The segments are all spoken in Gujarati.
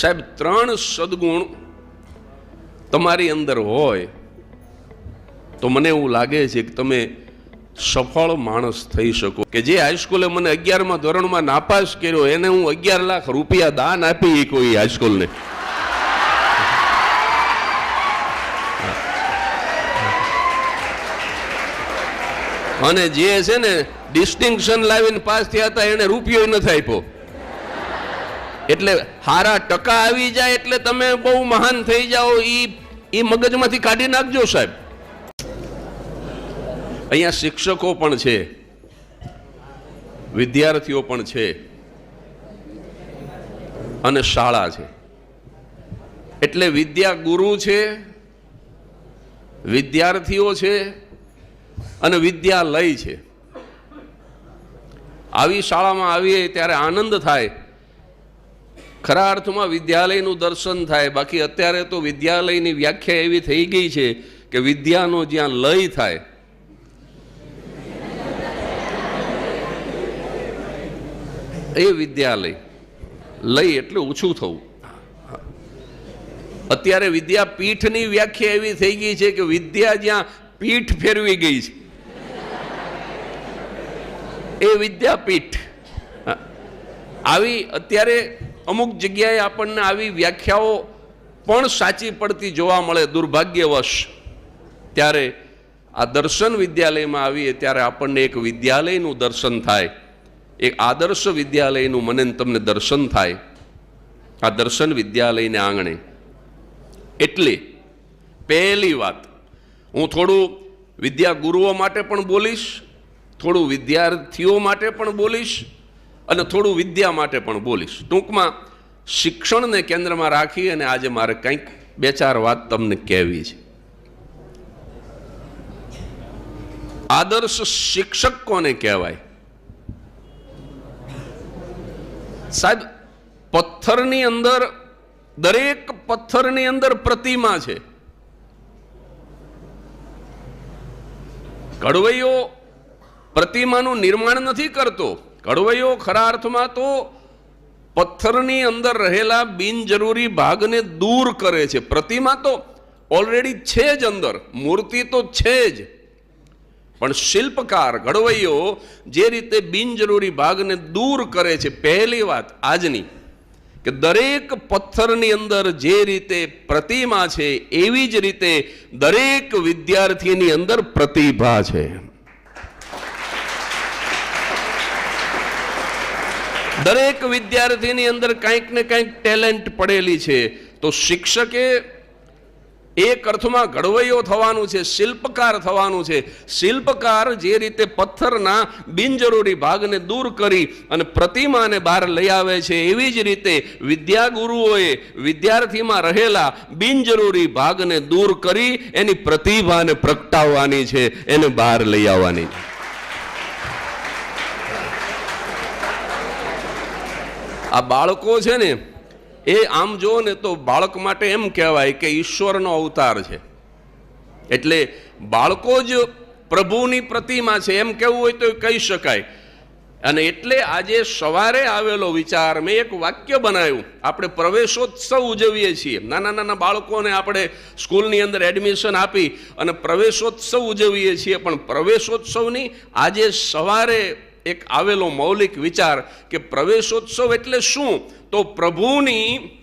સાહેબ, ત્રણ સદગુણ તમારી અંદર હોય તો મને એવું લાગે છે કે તમે સફળ માણસ થઈ શકો. કે જે હાઈસ્કૂલે મને અગિયારમાં ધોરણમાં નાપાસ કર્યો, એને હું અગિયાર લાખ રૂપિયા દાન આપી કોઈ હાઈસ્કૂલને અને જે છે ને ડિસ્ટિંક્શન લાવીને પાસ થયા હતા, એને રૂપિયો નથી આપ્યો. એટલે હારા ટકા આવી જાય એટલે તમે બહુ મહાન થઈ જાઓ, ઈ ઈ મગજમાંથી કાઢી નાખજો સાહેબ. અહીંયા શિક્ષકો પણ છે, વિદ્યાર્થીઓ પણ છે, અને શાળા છે. એટલે વિદ્યા ગુરુ છે, વિદ્યાર્થીઓ છે, અને વિદ્યાલય છે. આવી શાળામાં આવીએ ત્યારે આનંદ થાય. ખરા અર્થમાં વિદ્યાલયનું દર્શન થાય. બાકી અત્યારે તો વિદ્યાલયની વ્યાખ્યા એવી થઈ ગઈ છે કે વિદ્યાનો જ્યાં લય થાય. એ વિદ્યાલય. લય એટલે ઓછું થવું. અત્યારે વિદ્યાપીઠની વ્યાખ્યા એવી થઈ ગઈ છે કે વિદ્યા જ્યાં પીઠ ફેરવી ગઈ છે. એ વિદ્યાપીઠ. આવી અત્યારે અમુક જગ્યાએ આપણને આવી વ્યાખ્યાઓ પણ સાચી પડતી જોવા મળે, દુર્ભાગ્યવશ. ત્યારે આ દર્શન વિદ્યાલયમાં આવીએ ત્યારે આપણને એક વિદ્યાલયનું દર્શન થાય. એક આદર્શ વિદ્યાલયનું મને તમને દર્શન થાય. આ દર્શન વિદ્યાલયને આંગણે. એટલે પહેલી વાત, હું થોડું વિદ્યાગુરુઓ માટે પણ બોલીશ, થોડું વિદ્યાર્થીઓ માટે પણ બોલીશ અને થોડું વિદ્યા માટે પણ બોલીશ. ટૂંકમાં શિક્ષણને કેન્દ્રમાં રાખી અને આજે મારે કંઈક બે ચાર વાત તમને કહેવી છે. આદર્શ શિક્ષક કોને કહેવાય? સાહેબ, પથ્થરની અંદર, દરેક પથ્થરની અંદર પ્રતિમા છે. કડવૈયો પ્રતિમાનું નિર્માણ નથી કરતો. ઘડવૈયો ખરા અર્થમાં તો પથ્થરની અંદર રહેલા બિનજરૂરી ભાગને દૂર કરે છે. પ્રતિમા તો ઓલરેડી છે જ અંદર, મૂર્તિ તો છે જ. પણ શિલ્પકાર ઘડવૈયો જે રીતે બિનજરૂરી ભાગને દૂર કરે છે, પહેલી વાત આજની, કે દરેક પથ્થરની અંદર જે રીતે પ્રતિમા છે, એવી જ રીતે દરેક વિદ્યાર્થીની અંદર પ્રતિભા છે. દરેક વિદ્યાર્થીની અંદર કંઈક ને કંઈક ટેલેન્ટ પડેલી છે. તો શિક્ષકે એક અર્થમાં ઘડવૈયો થવાનું છે, શિલ્પકાર થવાનું છે. શિલ્પકાર જે રીતે પથ્થરના બિનજરૂરી ભાગને દૂર કરી અને પ્રતિમાને બહાર લઈ આવે છે, એવી જ રીતે વિદ્યાગુરુઓએ વિદ્યાર્થીમાં રહેલા બિનજરૂરી ભાગને દૂર કરી એની પ્રતિભાને પ્રગટાવવાની છે, એને બહાર લઈ આવવાની છે. આ બાળકો છે ને, એ આમ જો ને તો બાળક માટે એમ કહેવાય કે ઈશ્વરનો અવતાર છે. એટલે બાળકો જ પ્રભુની પ્રતિમા છે, એમ કહેવું હોય તો કહી શકાય. અને એટલે આજે સવારે આવેલો વિચાર મેં એક વાક્ય બનાવ્યું. આપણે પ્રવેશોત્સવ ઉજવીએ છીએ. નાના નાના બાળકોને આપણે સ્કૂલની અંદર એડમિશન આપી અને પ્રવેશોત્સવ ઉજવીએ છીએ. પણ પ્રવેશોત્સવની આજે સવારે એક આવેલો મૌલિક વિચાર કે પ્રવેશોત્સવ એટલે શું? તો પ્રભુની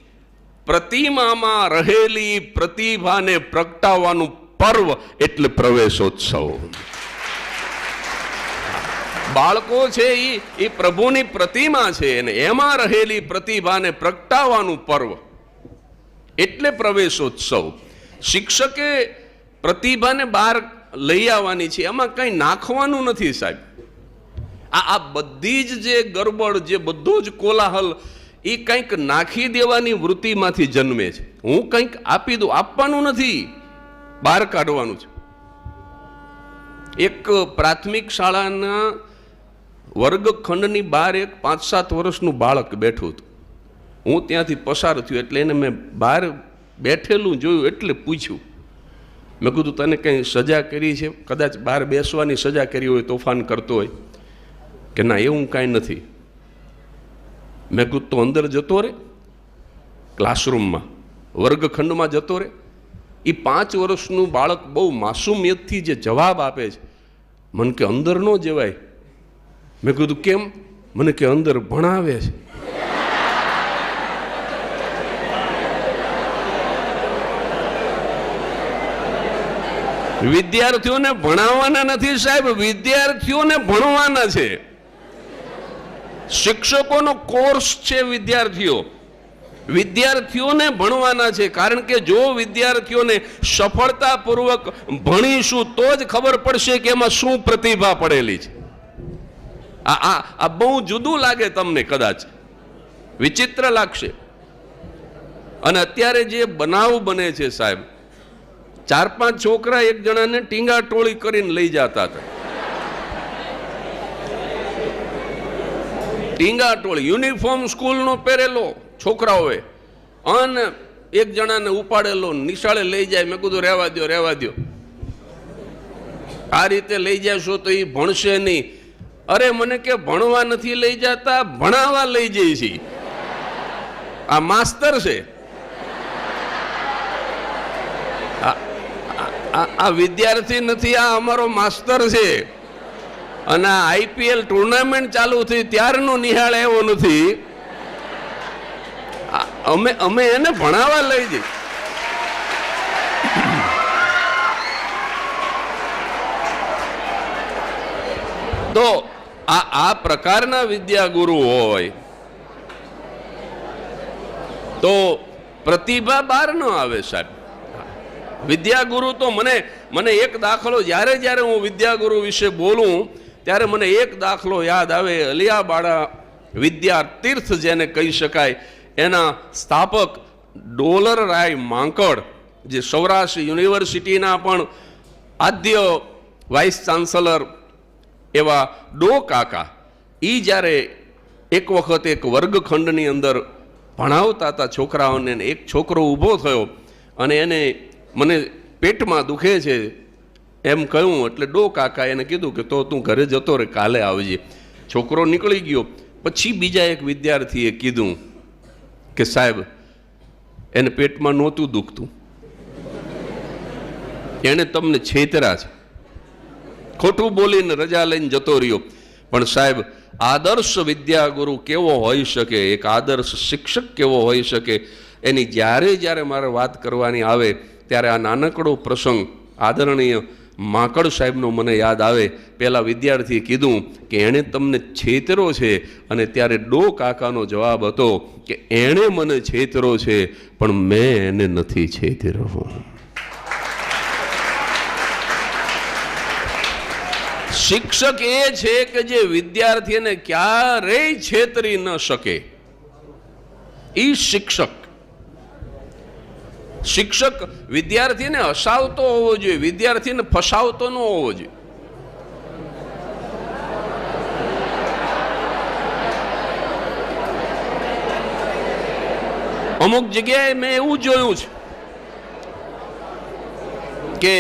પ્રતિમામાં રહેલી પ્રતિભાને પ્રગટાવવાનું પર્વ એટલે પ્રવેશોત્સવ. બાળકો છે એ એ પ્રભુની પ્રતિમા છે અને એમાં રહેલી પ્રતિભાને પ્રગટાવવાનું પર્વ એટલે પ્રવેશોત્સવ. શિક્ષકે પ્રતિભાને બહાર લઈ આવવાની છે, એમાં કંઈ નાખવાનું નથી સાહેબ. આ બધી જ જે ગરબડ, જે બધો જ કોલાહલ, એ કંઈક નાખી દેવાની વૃત્તિમાંથી જન્મે છે. હું કંઈક આપી દઉં, આપવાનું નથી, બહાર કાઢવાનું છે. એક પ્રાથમિક શાળાના વર્ગખંડની બહાર એક પાંચ સાત વર્ષનું બાળક બેઠું હતું. હું ત્યાંથી પસાર થયો એટલે એને મેં બહાર બેઠેલું, જોયું એટલે પૂછ્યું. મેં કીધું, તને કંઈ સજા કરી છે? કદાચ બહાર બેસવાની સજા કરી હોય, તોફાન કરતો હોય. કે ના એવું કાંઈ નથી. મેં કીધું તો અંદર જતો રે ક્લાસરૂમમાં વર્ગખંડમાં જતો રહે એ પાંચ વર્ષનું બાળક બહુ માસુમિયતથી જે જવાબ આપે છે, મને કે અંદર ન જવાય. મેં કીધું, કેમ? મને કે અંદર ભણાવે છે. વિદ્યાર્થીઓને ભણાવવાના નથી સાહેબ, વિદ્યાર્થીઓને ભણવાના છે. શિક્ષકોનો કોર્સ છે વિદ્યાર્થીઓ. વિદ્યાર્થીઓને ભણવાના છે. કારણ કે જો વિદ્યાર્થીઓને સફળતાપૂર્વક ભણીશું, તો જ ખબર પડશે કે એમાં શું પ્રતિભા પડેલી છે. આ આ બહુ જુદું લાગે તમને કદાચ. વિચિત્ર લાગશે. અને અત્યારે જે બનાવ બને છે સાહેબ, ચાર પાંચ છોકરા એક જણાને ટીંગા ટોળી કરીને લઈ જતા હતા. ટીંગા ટોળી યુનિફોર્મ સ્કૂલનો પહેરેલો છોકરાઓએ. અને એક જણાને ઉપાડેલો નિશાળે લઈ જાય. મેં કીધું, રહેવા દો રહેવા દો આ રીતે લઈ જશો તો એ ભણશે નહીં. અરે, મને કે ભણવા નથી લઈ જતા, ભણાવવા લઈ જઈ છે. આ માસ્તર છે. આ વિદ્યાર્થી નથી, આ અમારો માસ્તર છે. અને આઈપીએલ ટુર્નામેન્ટ ચાલુ થઈ ત્યારનો નિહાળ એવો નથી. અમે અમે એને ભણાવવા લઈ જઈ. તો આ આ પ્રકારના વિદ્યાગુરુ હોય, તો પ્રતિભા બહાર ન આવે સાહેબ. વિદ્યાગુરુ તો મને મને એક દાખલો જ્યારે જ્યારે હું વિદ્યાગુરુ વિશે બોલું ત્યારે મને એક દાખલો યાદ આવે અલિયાબાડા વિદ્યા તીર્થ જેને કહી શકાય, એના સ્થાપક ડોલર રાય માંકડ, જે સૌરાષ્ટ્ર યુનિવર્સિટીના પણ આદ્ય વાઇસ ચાન્સલર એવા ડો કાકા એ જ્યારે એક વખત એક વર્ગખંડની અંદર ભણાવતા હતા છોકરાઓને એક છોકરો ઊભો થયો, અને એને મને પેટમાં દુખે છે એમ કહ્યું, એટલે ડો કાકા એને કીધું કે તો તું ઘરે જતો રે, કાલે આવજે. છોકરો નીકળી ગયો. પછી બીજા એક વિદ્યાર્થીએ કીધું કે સાહેબ, એને પેટમાં નહોતું દુખતું. એણે તમને છેતરા છે. ખોટું બોલીને રજા લઈને જતો રહ્યો. પણ સાહેબ, આદર્શ વિદ્યાગુરુ કેવો હોઈ શકે? એક આદર્શ શિક્ષક કેવો હોઈ શકે? એની જ્યારે જ્યારે મારે વાત કરવાની આવે, ત્યારે આ નાનકડો પ્રસંગ આદરણીય માકડ સાહેબનો મને યાદ આવે પહેલાં વિદ્યાર્થીએ કીધું કે એણે તમને છેતરો છે. અને ત્યારે ડો કાકાનો જવાબ હતો કે, એણે મને છેતરો છે, પણ મેં એને નથી છેતરો શિક્ષક એ છે કે જે વિદ્યાર્થીને ક્યારેય છેતરી ન શકે. ઈ શિક્ષક શિક્ષક વિદ્યાર્થીને હસાવતો હોવો જોઈએ, વિદ્યાર્થીને ફસાવતો ન હોવો જોઈએ. અમુક જગ્યાએ મેં એવું જોયું છે કે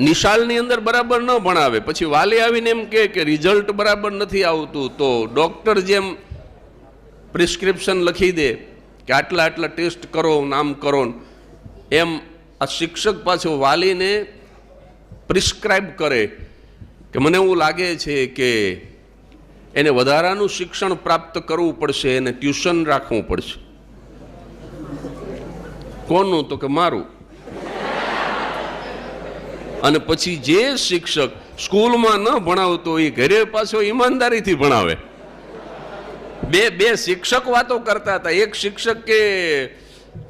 નિશાળની અંદર બરાબર ન ભણાવે. પછી વાલી આવીને એમ કે રિઝલ્ટ બરાબર નથી આવતું, તો ડૉક્ટર જેમ પ્રિસ્ક્રિપ્શન લખી દે કે આટલા આટલા ટેસ્ટ કરો, નામ કરો એમ આ શિક્ષક પાછો વાલીને પ્રિસ્ક્રાઇબ કરે કે મને એવું લાગે છે કે એને વધારાનું શિક્ષણ પ્રાપ્ત કરવું પડશે, એને ટ્યુશન રાખવું પડશે. કોનું? તો કે મારું. અને પછી જે શિક્ષક સ્કૂલમાં ન ભણાવતો એ ઘરે પાછો ઈમાનદારીથી ભણાવે. બે બે શિક્ષક વાતો કરતા હતા. એક શિક્ષક કે,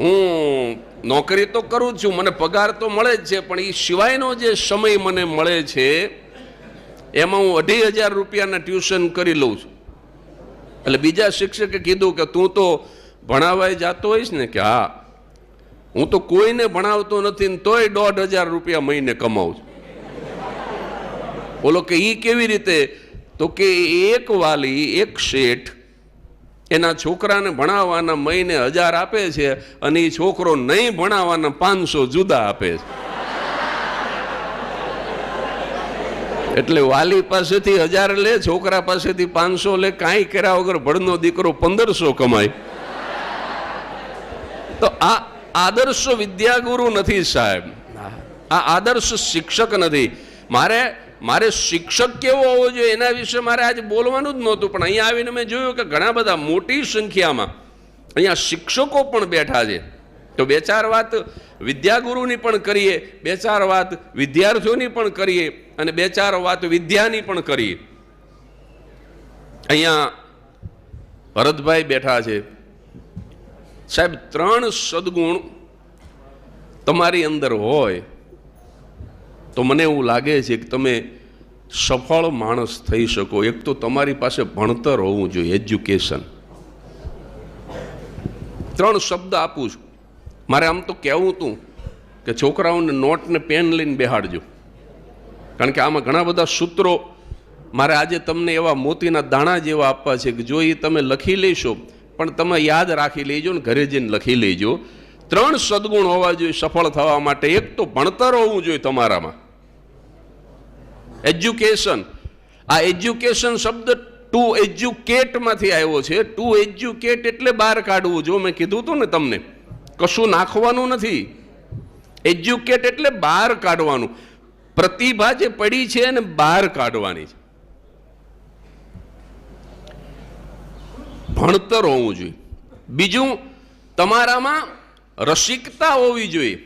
હું નોકરી તો કરું છું, મને પગાર તો મળે જ છે, પણ એ સિવાયનો જે સમય મને મળે છે, એમાં હું અઢી હજાર રૂપિયાના ટ્યુશન કરી લઉં છું. એટલે બીજા શિક્ષકે કીધું કે તું તો ભણાવાય જાતો હોઈશ ને, કે હા. હું તો કોઈને ભણાવતો નથી ને તોય દોઢ હજાર રૂપિયા મહિને કમાવું છું. બોલો કે એ કેવી રીતે? તો કે એક વાલી, એક શેઠ એના છોકરાને ભણાવવાના મહિને હજાર આપે છે અને એ છોકરો નહીં ભણાવવાના પાંચસો જુદા આપે છે. એટલે વાલી પાસેથી હજાર લે, છોકરા પાસેથી પાંચસો લે, કાંઈ કર્યા વગર ભણનો દીકરો પંદરસો કમાય. તો આ આદર્શ વિદ્યાગુરુ નથી સાહેબ. આ આદર્શ શિક્ષક નથી. મારે મારે શિક્ષક કેવો હોવો જોઈએ? એના વિશે મારે આજે બોલવાનું જ નહોતું, પણ અહીંયા આવીને મેં જોયું કે ઘણા બધા મોટી સંખ્યામાં અહીંયા શિક્ષકો પણ બેઠા છે. તો બે ચાર વાત વિદ્યાગુરુની પણ કરીએ, બે ચાર વાત વિદ્યાર્થીઓની પણ કરીએ, અને બે ચાર વાત વિદ્યાની પણ કરીએ. અહીંયા ભરતભાઈ બેઠા છે. સાહેબ, ત્રણ સદગુણ તમારી અંદર હોય. તો મને એવું લાગે છે કે તમે સફળ માણસ થઈ શકો. એક તો તમારી પાસે ભણતર હોવું જોઈએ એજ્યુકેશન ત્રણ શબ્દ આપું છું. મારે આમ તો કહેવું હતું કે છોકરાઓને નોટ ને પેન લઈને બેહાડજો. કારણ કે આમાં ઘણા બધા સૂત્રો મારે આજે તમને એવા મોતીના દાણા જેવા આપવા છે કે જો એ તમે લખી લેશો, પણ તમે યાદ રાખી લેજો ને ઘરે જઈને લખી લેજો. ત્રણ સદગુણ હોવા જોઈએ સફળ થવા માટે. એક તો ભણતર હોવું જોઈએ તમારામાં. એજ્યુકેશન. આ એજ્યુકેશન શબ્દ ટુ એજ્યુકેટમાંથી આવ્યો છે. ટુ એજ્યુકેટ એટલે બહાર કાઢવું. જો મેં કીધું હતું ને તમને, કશું નાખવાનું નથી. એજ્યુકેટ એટલે બહાર કાઢવાનું. પ્રતિભા જે પડી છે એને બહાર કાઢવાની છે. ભણતર હોવું જોઈએ. બીજું, તમારામાં રસિકતા હોવી જોઈએ.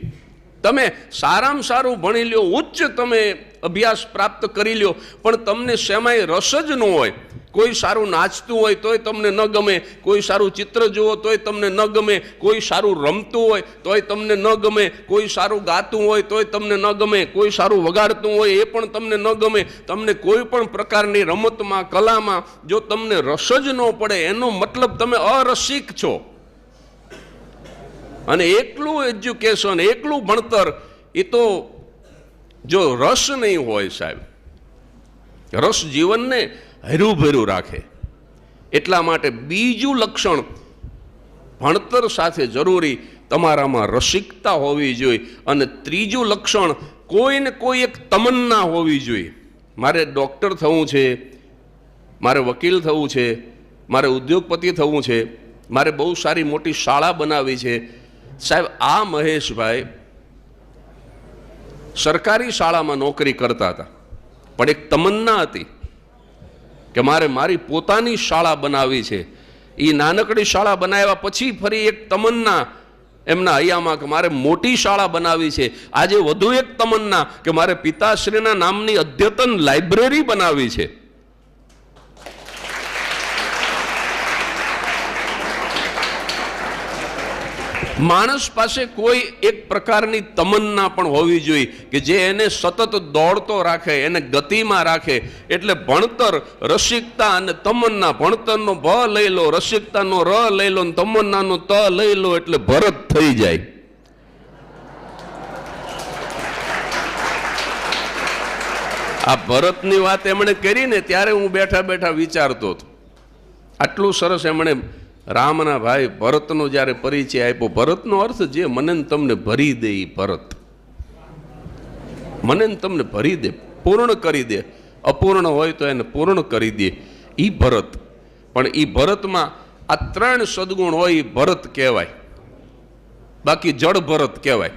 તમે સારામાં સારું ભણી લ્યો, ઉચ્ચ તમે અભ્યાસ પ્રાપ્ત કરી લ્યો, પણ તમને શેમાંય રસ જ ન હોય. કોઈ સારું નાચતું હોય તોય તમને ન ગમે, કોઈ સારું ચિત્ર જુઓ તોય તમને ન ગમે, કોઈ સારું રમતું હોય તોય તમને ન ગમે, કોઈ સારું ગાતું હોય તોય તમને ન ગમે, કોઈ સારું વગાડતું હોય એ પણ તમને ન ગમે. તમને કોઈ પણ પ્રકારની રમતમાં, કલામાં જો તમને રસ જ ન પડે, એનો મતલબ તમે અરસિક છો. અને એકલું એજ્યુકેશન, એકલું ભણતર એ તો જો રસ નહીં હોય સાહેબ, રસ જીવનને હર્યુભર્યું રાખે. એટલા માટે બીજું લક્ષણ, ભણતર સાથે જરૂરી તમારામાં રસિકતા હોવી જોઈએ અને ત્રીજું લક્ષણ, કોઈને કોઈ એક તમન્ના હોવી જોઈએ. મારે ડૉક્ટર થવું છે, મારે વકીલ થવું છે, મારે ઉદ્યોગપતિ થવું છે, મારે બહુ સારી મોટી શાળા બનાવી છે સાહેબ, આ મહેશભાઈ સરકારી શાળામાં નોકરી કરતા હતા. પણ એક તમન્ના હતી કે મારે મારી પોતાની શાળા બનાવી છે. એ નાનકડી શાળા બનાવ્યા પછી ફરી એક તમન્ના એમના હૈયામાં કે મારે મોટી શાળા બનાવી છે. આજે વધુ એક તમન્ના કે મારે પિતાશ્રીના નામની અદ્યતન લાઇબ્રેરી બનાવી છે. માણસ પાસે કોઈ એક પ્રકારની તમન્ના પણ હોવી જોઈએ કે જે એને સતત દોડતો રાખે, એને ગતિમાં રાખે. એટલે ભણતર રસિકતા અને તમન્ના, ભણતરનો ભ લઈ લો, રસિકતાનો ર લઈ લો તમન્નાનો ત લઈ લો એટલે ભરત થઈ જાય. આ ભરતની વાત એમણે કરી ને ત્યારે હું બેઠા બેઠા વિચારતો હતો. આટલું સરસ એમણે રામના ભાઈ ભરતનો જ્યારે પરિચય આપ્યો, ભરતનો અર્થ જે, મને તમને ભરી દે એ ભરત. મને તમને ભરી દે, પૂર્ણ કરી દે. અપૂર્ણ હોય તો એને પૂર્ણ કરી દે. એ ભરત. પણ એ ભરતમાં આ ત્રણ સદગુણ હોય એ ભરત કહેવાય. બાકી જડ ભરત કહેવાય.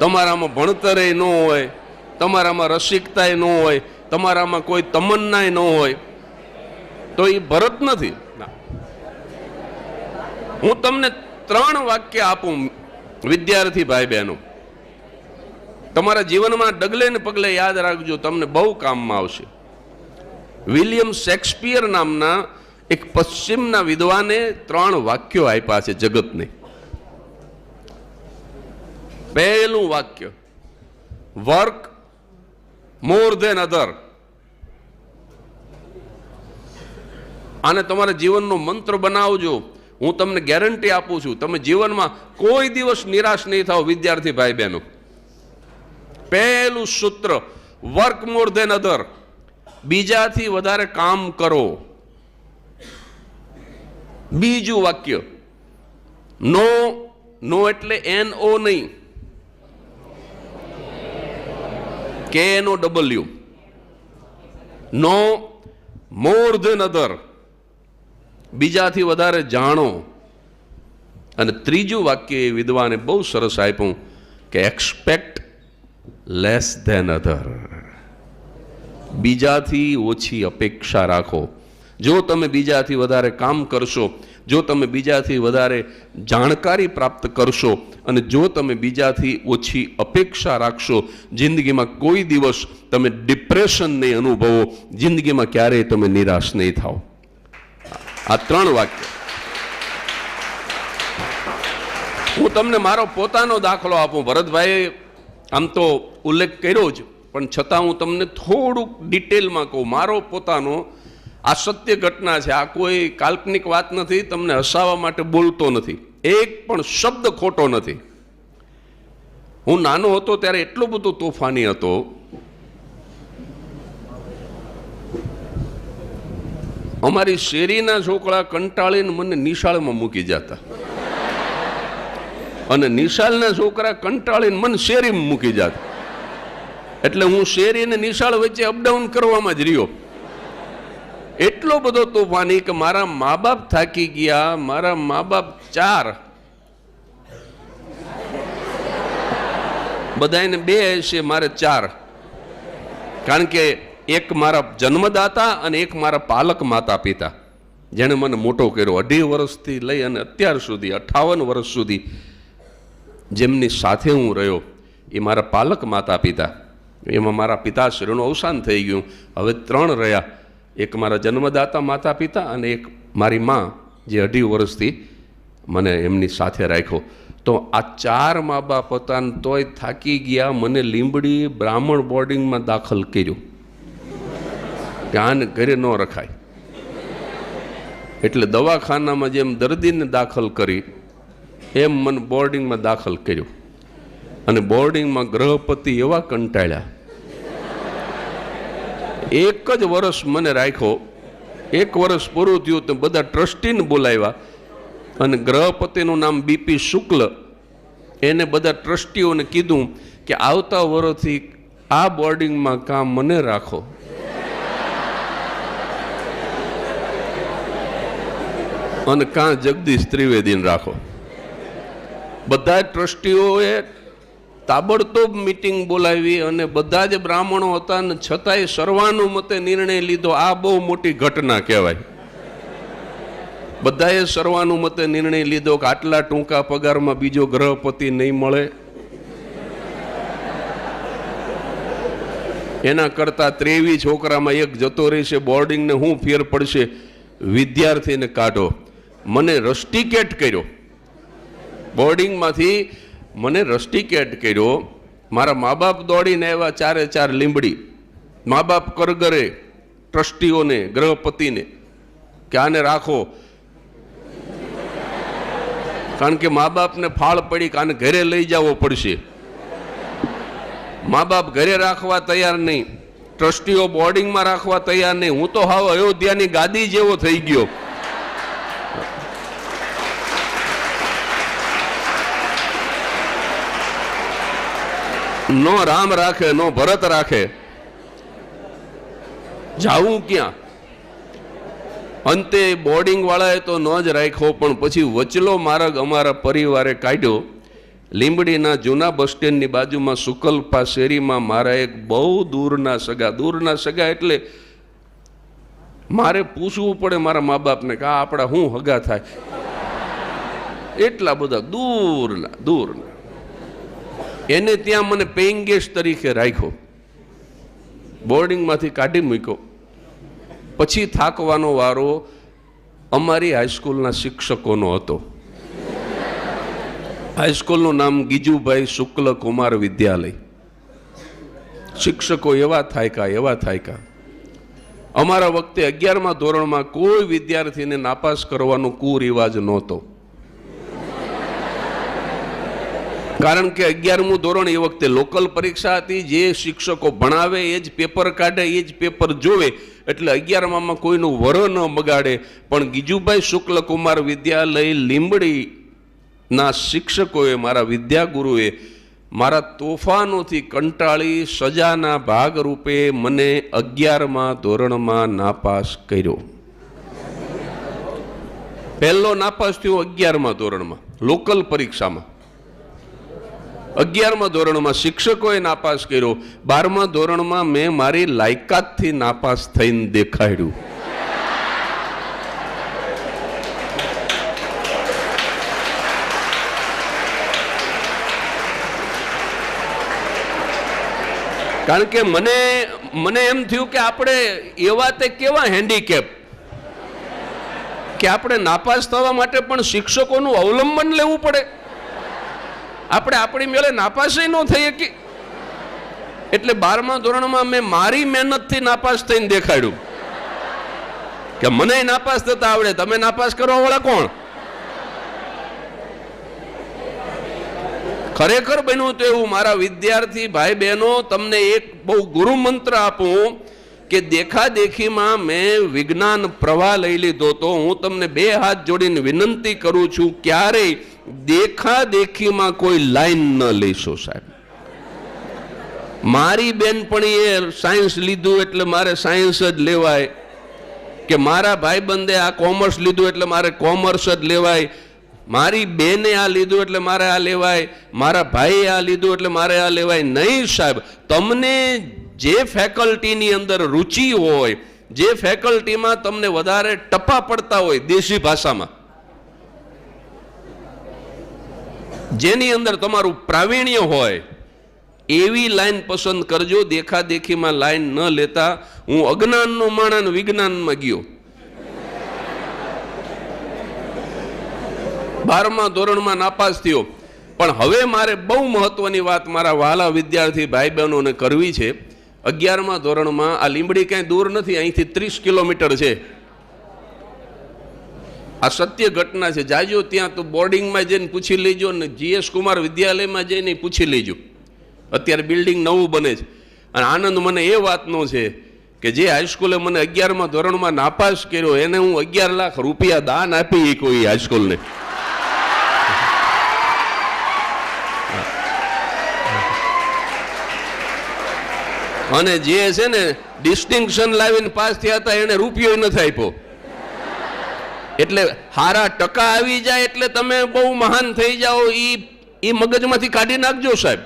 તમારામાં ભણતરે ન હોય, તમારામાં રસિકતાય ન હોય, તમારામાં કોઈ તમન્નાય ન હોય. તો એ ભરત નથી. હું તમને ત્રણ વાક્ય આપું વિદ્યાર્થી ભાઈ બહેનો તમારા જીવનમાં ડગલે ને પગલે યાદ રાખજો તમને બહુ કામમાં આવશે. વિલિયમ શેક્સપિયર નામના એક પશ્ચિમના વિદ્વાને ત્રણ વાક્યો આપ્યા છે જગતને. પહેલું વાક્ય વર્ક મોર ધેન અધર આને તમારા જીવનનો મંત્ર બનાવજો. હું તમને ગેરંટી આપું છું. તમે જીવનમાં કોઈ દિવસ નિરાશ નહીં થાવ, વિદ્યાર્થી ભાઈ બહેનો પહેલું સૂત્ર વર્ક મોર ધેન અધર બીજાથી વધારે કામ કરો. બીજું વાક્ય નો નો એટલે એન ઓ નહીં. કે એનો ડબલ્યુ નો મોર ધેન અધર બીજાથી વધારે જાણો. અને ત્રીજું વાક્ય એ વિદ્વાને બહુ સરસ આપ્યું કે એક્સપેક્ટ લેસ ધેન અધર બીજાથી ઓછી અપેક્ષા રાખો. જો તમે બીજાથી વધારે કામ કરશો, જો તમે બીજાથી વધારે જાણકારી પ્રાપ્ત કરશો, અને જો તમે બીજાથી ઓછી અપેક્ષા રાખશો, જિંદગીમાં કોઈ દિવસ તમે ડિપ્રેશન નહીં અનુભવો, જિંદગીમાં ક્યારેય તમે નિરાશ નહીં થાઓ. આ ત્રણ વાક્ય. હું તમને મારો પોતાનો દાખલો આપું ભરતભાઈ આમ તો ઉલ્લેખ કર્યો જ, પણ છતાં હું તમને થોડુંક ડિટેલમાં કહું. મારો પોતાનો, આ સત્ય ઘટના છે, આ કોઈ કાલ્પનિક વાત નથી, તમને હસાવવા માટે બોલતો નથી. એક પણ શબ્દ ખોટો નથી. હું નાનો હતો ત્યારે એટલો બધો તોફાની હતો અમારી શેરીના છોકરા કંટાળીને મને નિશાળમાં મૂકી જતા. અને નિશાળના છોકરા કંટાળીને મને શેરીમાં મૂકી જતા. એટલે હું શેરી અને નિશાળ વચ્ચે અપડાઉન કરવામાં જ રહ્યો. એટલો બધો તોફાની કે મારા મા બાપ થાકી ગયા, મારા મા બાપ ચાર. બધાને બે હશે, મારે ચાર. કારણ કે એક મારા જન્મદાતા અને એક મારા પાલક માતા પિતા. જેણે મને મોટો કર્યો. અઢી વર્ષથી લઈ અને અત્યાર સુધી, અઠાવન વર્ષ સુધી જેમની સાથે હું રહ્યો, એ મારા પાલક માતા પિતા. એમાં મારા પિતાશ્રીનું અવસાન થઈ ગયું. હવે ત્રણ રહ્યા. એક મારા જન્મદાતા માતા પિતા અને એક મારી માં, જે અઢી વર્ષથી મને એમની સાથે રાખ્યો. તો આ ચાર મા બાપ હતા તોય થાકી ગયા, મને લીંબડી બ્રાહ્મણ બોર્ડિંગમાં દાખલ કર્યું. કે ઘરે ન રખાય. એટલે દવાખાનામાં જેમ દર્દીને દાખલ કરી, એમ મને બોર્ડિંગમાં દાખલ કર્યો. અને બોર્ડિંગમાં ગ્રહપતિ એવા કંટાળ્યા. એક જ વર્ષ મને રાખ્યો. એક વર્ષ પૂરું થયું તો બધા ટ્રસ્ટીને બોલાવ્યા. અને ગ્રહપતિનું નામ બીપી શુક્લ. એને બધા ટ્રસ્ટીઓને કીધું કે આવતા વર્ષથી આ બોર્ડિંગમાં કામ મને રાખો. અને કાં જગદીશ ત્રિવેદીને રાખો. બધા ટ્રસ્ટીઓએ તાબડતોબ મિટિંગ બોલાવી અને બધા જ બ્રાહ્મણો હતા ને છતાંય સર્વાનુમતે નિર્ણય લીધો, આ બહુ મોટી ઘટના કહેવાય. બધાએ સર્વાનુમતે નિર્ણય લીધો કે આટલા ટૂંકા પગારમાં બીજો ગ્રહપતિ નહીં મળે. એના કરતા ત્રેવી છોકરામાં એક જતો રહેશે, બોર્ડિંગને હું ફેર પડશે, વિદ્યાર્થીને કાઢો. મને રસ્ટિકેટ કર્યો. બોર્ડિંગમાંથી મને રસ્ટિકેટ કર્યો. મારા મા બાપ દોડીને આવ્યા ચારે ચાર લીંબડી. મા બાપ કરગરે, ટ્રસ્ટીઓને, ગ્રહપતિને, કે આને રાખો. કારણ કે મા બાપને ફાળ પડી કે આને ઘરે લઈ જવો પડશે. મા બાપ ઘરે રાખવા તૈયાર નહીં. ટ્રસ્ટીઓ બોર્ડિંગમાં રાખવા તૈયાર નહીં. હું તો હાવ અયોધ્યાની ગાદી જેવો થઈ ગયો. નો રામ રાખે, નો ભરત રાખે. જાવું ક્યાં? અંતે બોર્ડિંગ વાળાએ તો ન જ રાખ્યો, પણ પછી વચલો માર્ગ અમારા પરિવારે કાઢ્યો. લીંબડીના જૂના બસ સ્ટેન્ડની બાજુમાં સુકલ્પા શેરીમાં મારા એક બહુ દૂરના સગા દૂરના સગા એટલે મારે પૂછવું પડે મારા મા બાપને કે આ આપણા શું હગા થાય? એટલા બધા દૂરના દૂરના. એને ત્યાં મને પેઇંગ ગેસ્ટ તરીકે રાખ્યો. બોર્ડિંગમાંથી કાઢી મૂક્યો. પછી થાકવાનો વારો અમારી હાઈસ્કૂલના શિક્ષકોનો હતો. હાઈસ્કૂલનું નામ ગીજુભાઈ શુક્લ કુમાર વિદ્યાલય. શિક્ષકો એવા થાયકા એવા થાયકા. અમારા વખતે અગિયારમા ધોરણમાં કોઈ વિદ્યાર્થીને નાપાસ કરવાનો કુરિવાજ નહોતો. કારણ કે અગિયારમું ધોરણ એ વખતે લોકલ પરીક્ષા હતી, જે શિક્ષકો ભણાવે એ જ પેપર કાઢે, એ જ પેપર જોવે. એટલે અગિયારમામાં કોઈનું વર ન બગાડે. પણ ગીજુભાઈ શુક્લ કુમાર વિદ્યાલય લીંબડીના શિક્ષકોએ, મારા વિદ્યાગુરુએ મારા તોફાનોથી કંટાળી સજાના ભાગરૂપે મને અગિયારમા ધોરણમાં નાપાસ કર્યો. પહેલો નાપાસ થયો અગિયારમા ધોરણમાં લોકલ પરીક્ષામાં. અગિયારમા ધોરણમાં શિક્ષકોએ નાપાસ કર્યો. બારમા ધોરણમાં મેં મારી લાયકાતથી નાપાસ થઈને દેખાડ્યું. કારણ કે મને મને એમ થયું કે આપણે એવા તે કેવા હેન્ડીકેપ કે આપણે નાપાસ થવા માટે પણ શિક્ષકોનું અવલંબન લેવું પડે. આપણે આપણી મેળે નાપાસ ન થઈએ કે એટલે બારમા ધોરણમાં મેં મારી મહેનતથી નાપાસ થઈને દેખાડ્યું. કે મને નાપાસ થતા આવડે, તમે નાપાસ કરવા વાળા કોણ? ખરેખર બન્યું તો એવું, મારા વિદ્યાર્થી ભાઈ બહેનો તમને એક બહુ ગુરુ મંત્ર આપું કે દેખા દેખીમાં મેં વિજ્ઞાન પ્રવાહ લઈ લીધો તો હું તમને બે હાથ જોડીને વિનંતી કરું છું, ક્યારેય દેખા દેખીમાં કોઈ લાઈન ન લેશો સાહેબ. મારી બેનપણીએ સાયન્સ લીધું એટલે મારે સાયન્સ જ લેવાય કે મારા ભાઈબંધે આ કોમર્સ લીધું એટલે મારે કોમર્સ જ લેવાય. મારી બેને આ લીધું એટલે મારે આ લેવાય. મારા ભાઈએ આ લીધું એટલે મારે આ લેવાય. નહીં સાહેબ, તમને જે ફેકલ્ટીની અંદર રુચિ હોય, જે ફેકલ્ટીમાં તમને વધારે ટપા પડતા હોય દેશી ભાષામાં જેની અંદર તમારું પ્રાવીણ્ય હોય, એવી લાઈન પસંદ કરજો. દેખાદેખીમાં લાઈન ન લેતા હું અજ્ઞાનનો માણસ, વિજ્ઞાનમાં ગયો. બારમા ધોરણમાં નાપાસ થયો. પણ હવે મારે બહુ મહત્વની વાત મારા વાલા વિદ્યાર્થી ભાઈ બહેનોને કરવી છે. અગિયારમા ધોરણમાં આ લીંબડી ક્યાંય દૂર નથી, અહીંથી ત્રીસ કિલોમીટર છે. આ સત્ય ઘટના છે. જાજો ત્યાં તો બોર્ડિંગમાં જઈને પૂછી લેજો ને જીએસ કુમાર વિદ્યાલયમાં જઈને પૂછી લેજો. અત્યારે બિલ્ડિંગ નવું બને છે. અને આનંદ મને એ વાતનો છે કે જે હાઈસ્કૂલે મને અગિયારમાં ધોરણમાં નાપાસ કર્યો, એને હું અગિયાર લાખ રૂપિયા દાન આપી કોઈ હાઈસ્કૂલને. અને જે છે ને ડિસ્ટિંક્શન લાવીને પાસ થયા હતા, એને રૂપિયો નથી આપ્યો. એટલે હારા ટકા આવી જાય એટલે તમે બહુ મહાન થઈ જાઓ, ઈ એ મગજમાંથી કાઢી નાખજો સાહેબ.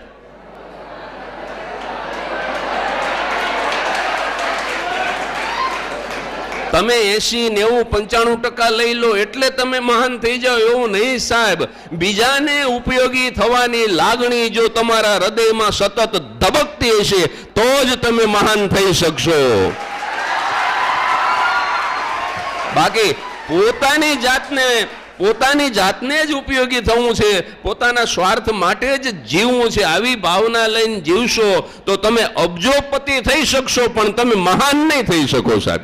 તમે એસી નેવું પંચાણું ટકા લઈ લો એટલે તમે મહાન થઈ જાઓ, એવું નહીં સાહેબ. બીજાને ઉપયોગી થવાની લાગણી જો તમારા હૃદયમાં સતત ધબકતી હશે, તો જ તમે મહાન થઈ શકશો. બાકી પોતાની જાતને પોતાની જાતને જ ઉપયોગી થવું છે, પોતાના સ્વાર્થ માટે જ જીવવું છે. આવી ભાવના લઈને જીવશો તો તમે અબજોપતિ થઈ શકશો, પણ તમે મહાન નહીં થઈ શકો સાહેબ.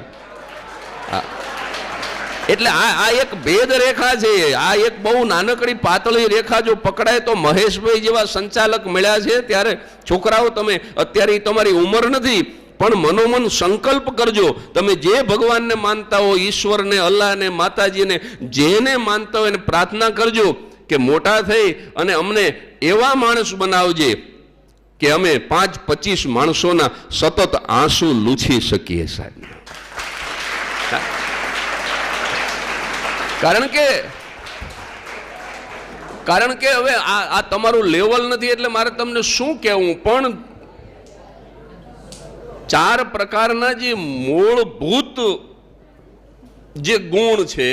એટલે આ આ એક ભેદ રેખા છે. આ એક બહુ નાનકડી પાતળી રેખા જો પકડાય તો મહેશભાઈ જેવા સંચાલક મળ્યા છે. ત્યારે છોકરાઓ તમે, અત્યારે તમારી ઉંમર નથી. પણ મનોમન સંકલ્પ કરજો. તમે જે ભગવાનને માનતા હો, ઈશ્વરને, અલ્લાહને, માતાજીને, જેને માનતા હોય એને પ્રાર્થના કરજો કે મોટા થઈ અને અમને એવા માણસ બનાવજે કે અમે પાંચ પચીસ માણસોના સતત આંસુ લૂછી શકીએ સાહેબ. કારણ કે કારણ કે હવે આ આ તમારું લેવલ નથી એટલે મારે તમને શું કહેવું? પણ ચાર પ્રકારના જે મૂળભૂત જે ગુણ છે,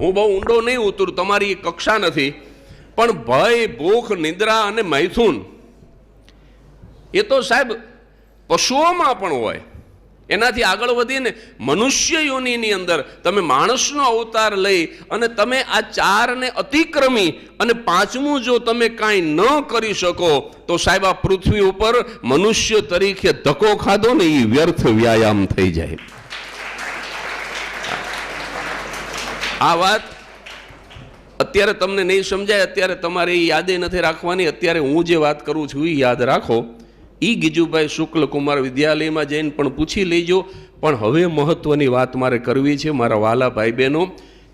હું બહુ ઊંડો નહીં ઉતરું, તમારી કક્ષા નથી, પણ ભય, ભૂખ, નિદ્રા અને મૈથુન, એ તો સાહેબ પશુઓમાં પણ હોય. એનાથી આગળ વધીને મનુષ્ય યોનિની અંદર તમે માણસનો અવતાર લઈ અને તમે આ ચારને અતિક્રમી અને પાંચમું જો તમે કાંઈ ન કરી શકો, તો સાહેબ આ પૃથ્વી ઉપર મનુષ્ય તરીકે ધક્કો ખાધો ને એ વ્યર્થ વ્યાયામ થઈ જાય. આ વાત અત્યારે તમને નહીં સમજાય, અત્યારે તમારે એ યાદે નથી રાખવાની, અત્યારે હું જે વાત કરું છું એ યાદ રાખો. એ ગીજુભાઈ શુક્લકુમાર વિદ્યાલયમાં જઈને પણ પૂછી લેજો. પણ હવે મહત્વની વાત મારે કરવી છે મારા વાલા ભાઈ બહેનો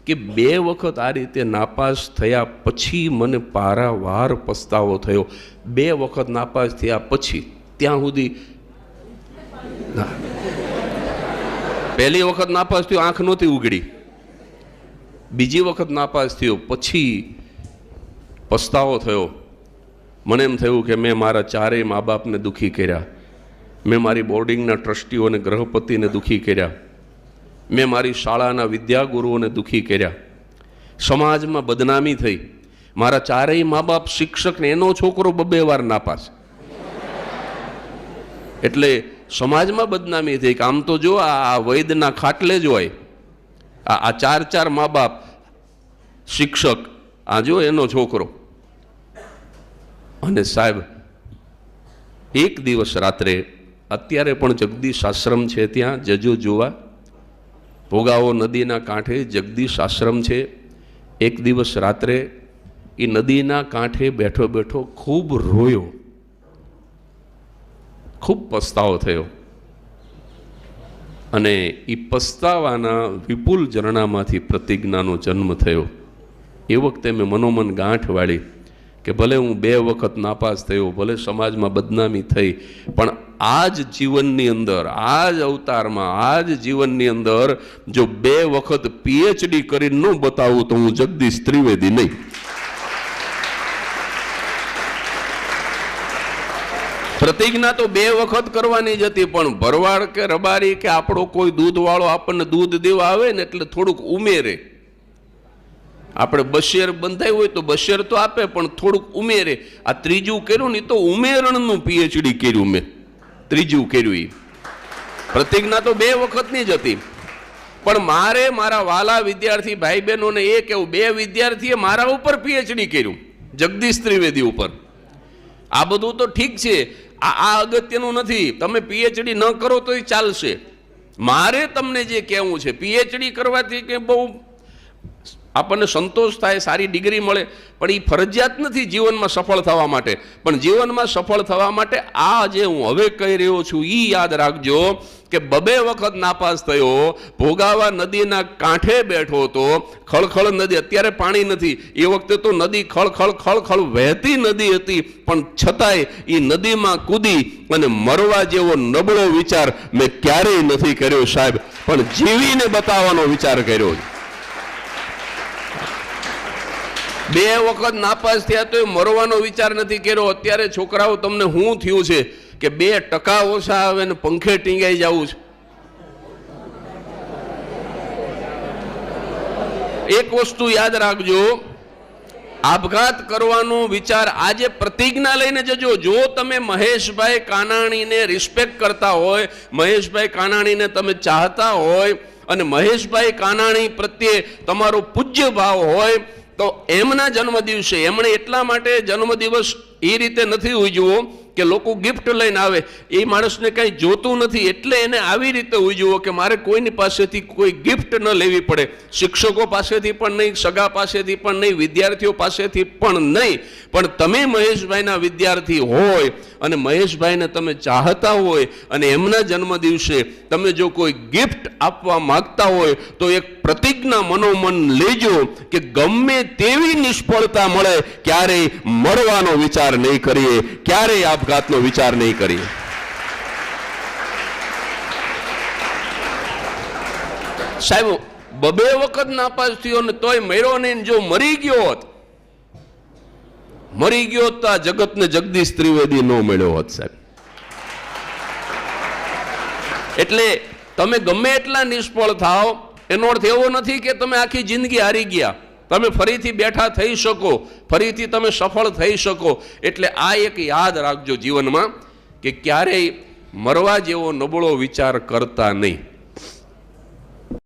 કે બે વખત આ રીતે નાપાસ થયા પછી મને પારાવાર પસ્તાવો થયો. બે વખત નાપાસ થયા પછી ત્યાં સુધી પહેલી વખત નાપાસ થયો, આંખ નહોતી ઉગડી. બીજી વખત નાપાસ થયો, પછી પસ્તાવો થયો. મને એમ થયું કે મેં મારા ચારેય મા બાપને દુઃખી કર્યા. મેં મારી બોર્ડિંગના ટ્રસ્ટીઓને, ગ્રહપતિને દુઃખી કર્યા. મેં મારી શાળાના વિદ્યાગુરુઓને દુઃખી કર્યા. સમાજમાં બદનામી થઈ. મારા ચારેય મા બાપ શિક્ષકને એનો છોકરો બબે વાર નાપાસ એટલે સમાજમાં બદનામી થઈ કે આમ તો જો આ વૈદના ખાટલે જ હોય. આ ચાર ચાર મા બાપ શિક્ષક, આ જો એનો છોકરો. અને સાહેબ, એક દિવસ રાત્રે અત્યારે પણ જગદીશ આશ્રમ છે ત્યાં, જજો જોવા. ભોગાવો નદીના કાંઠે જગદીશ આશ્રમ છે. એક દિવસ રાત્રે એ નદીના કાંઠે બેઠો બેઠો ખૂબ રોયો. ખૂબ પસ્તાવો થયો. અને એ પસ્તાવાના વિપુલ ઝરણામાંથી પ્રતિજ્ઞાનો જન્મ થયો. એ વખતે મેં મનોમન ગાંઠ વાળી કે ભલે હું બે વખત નાપાસ થયો, ભલે સમાજમાં બદનામી થઈ, પણ આ જ જીવનની અંદર આ જ અવતારમાં આ જ જીવનની અંદર જો બે વખત પીએચડી કરીને ન બતાવું તો હું જગદીશ ત્રિવેદી નહીં. પ્રતિજ્ઞા તો બે વખત કરવાની જ હતી, પણ ભરવાડ કે રબારી કે આપણો કોઈ દૂધવાળો આપણને દૂધ દેવા આવે ને એટલે થોડુંક ઉમેરે. આપણે બશેર બંધાય હોય તો બશેર તો આપે, પણ થોડુંક ઉમેરે. આ ત્રીજું કર્યું ને તો ઉમેરણનું પીએચડી કર્યું મેં. ત્રીજું કર્યું એ પ્રતિજ્ઞા તો બે વખતની જ હતી. પણ મારે મારા વાલા વિદ્યાર્થી ભાઈ બહેનોને એ કેવું, બે વિદ્યાર્થીએ મારા ઉપર પીએચડી કર્યું, જગદીશ ત્રિવેદી ઉપર. આ બધું તો ઠીક છે. આ આ અગત્યનું નથી. તમે પીએચડી ન કરો તો ચાલશે. મારે તમને જે કહેવું છે પીએચડી કરવાથી કે બહુ આપણને સંતોષ થાય, સારી ડિગ્રી મળે. પણ એ ફરજિયાત નથી જીવનમાં સફળ થવા માટે. પણ જીવનમાં સફળ થવા માટે આ જે હું હવે કહી રહ્યો છું એ યાદ રાખજો કે બબે વખત નાપાસ થયો, ભોગાવા નદીના કાંઠે બેઠો હતો, ખળખળ નદી, અત્યારે પાણી નથી. એ વખતે તો નદી ખળખળ ખળખળ વહેતી નદી હતી. પણ છતાંય એ નદીમાં કૂદી અને મરવા જેવો નબળો વિચાર મેં ક્યારેય નથી કર્યો સાહેબ. પણ જીવીને બતાવવાનો વિચાર કર્યો બે વખત નાપાસ થયા તો મરવાનો વિચાર નથી કર્યો. અત્યારે છોકરાઓ, તમને શું થયું છે કે બે ટકા ઓછા આવે ને પંખે ટીંગાઈ જવું છે. એક વસ્તુ યાદ રાખજો, આપઘાત કરવાનો વિચાર આજે પ્રતિજ્ઞા લઈને જજો. જો તમે મહેશભાઈ કાનાણીને રિસ્પેક્ટ કરતા હોય, મહેશભાઈ કાનાણીને તમે ચાહતા હોય અને મહેશભાઈ કાનાણી પ્રત્યે તમારો પૂજ્ય ભાવ હોય તો એમના જન્મદિવસે એમણે એટલા માટે જન્મદિવસ એ રીતે નથી ઉજવો કે લોકો ગિફ્ટ લઈને આવે. એ માણસને કાંઈ જોતું નથી, એટલે એને આવી રીતે ઉજવો કે મારે કોઈની પાસેથી કોઈ ગિફ્ટ ન લેવી પડે. શિક્ષકો પાસેથી પણ નહીં, સગા પાસેથી પણ નહીં, વિદ્યાર્થીઓ પાસેથી પણ નહીં. પણ તમે મહેશભાઈના વિદ્યાર્થી હોય અને મહેશભાઈને તમે ચાહતા હોય અને એમના જન્મદિવસે તમે જો કોઈ ગિફ્ટ આપવા માંગતા હોય, તો એક પ્રતિજ્ઞા મનોમન લેજો કે ગમે તેવી નિષ્ફળતા મળે, ક્યારેય મળવાનો વિચાર નહીં કરીએ, ક્યારેય આપઘાતનો વિચાર નહીં કરીએ. સાહેબ, બબે વખત નાપાસ થયો ને તોય મર્યો નહીં જો મરી ગયો હોત, મરી ગયો તો આ જગતને જગદીશ ત્રિવેદી ન મળ્યો હોત સાહેબ. એટલે તમે ગમે એટલા નિષ્ફળ થાઓ એનો અર્થ એવો નથી કે તમે આખી જિંદગી હારી ગયા. તમે ફરીથી બેઠા થઈ શકો, ફરીથી તમે સફળ થઈ શકો. એટલે આ એક યાદ રાખજો જીવનમાં કે ક્યારેય મરવા જેવો નબળો વિચાર કરતા નહીં.